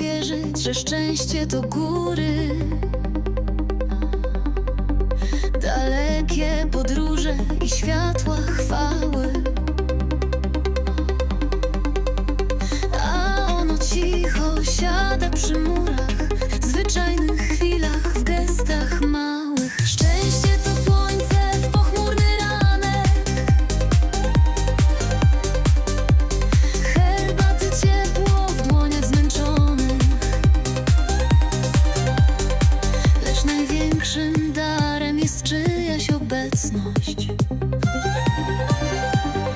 wierzyć, że szczęście to góry. Dalekie podróże i światła chwały. A ono cicho siada przy murach,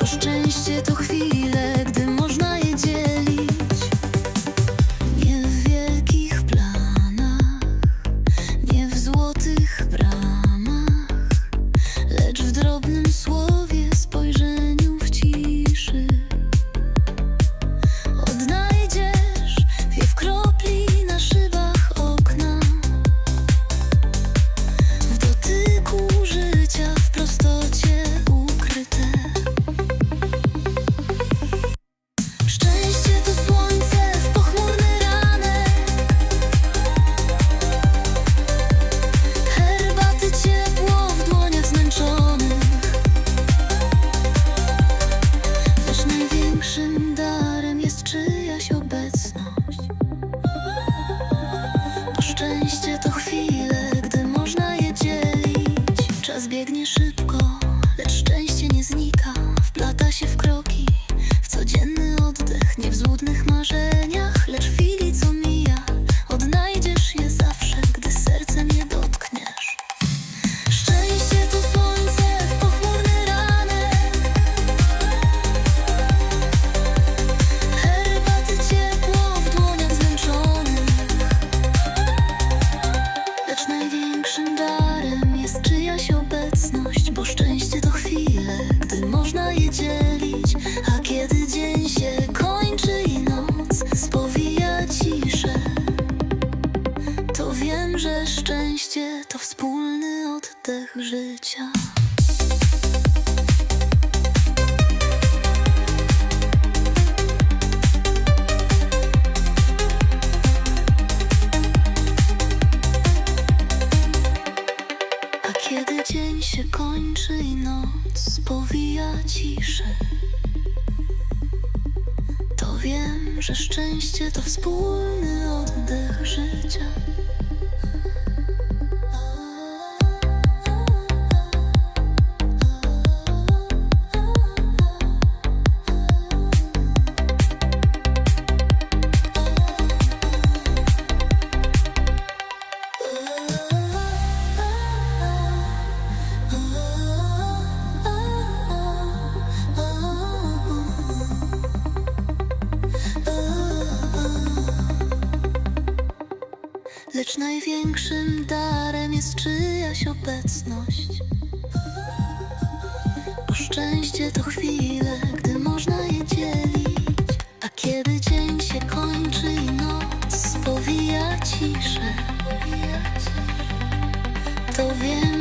Bo szczęście to chwile, gdy można je dzielić. Nie w wielkich planach, nie w złotych bramach Lecz w drobnym słowie, Czas biegnie szybko, lecz szczęście nie znika. Wplata się w kroki, w codzienny oddech Nie w oddech życia. A kiedy dzień się kończy noc spowija ciszę To wiem, że szczęście to wspólny oddech życia Lecz największym darem jest czyjaś obecność. Bo szczęście to chwile, gdy można je dzielić. A kiedy dzień się kończy i noc powija ciszę. To wiem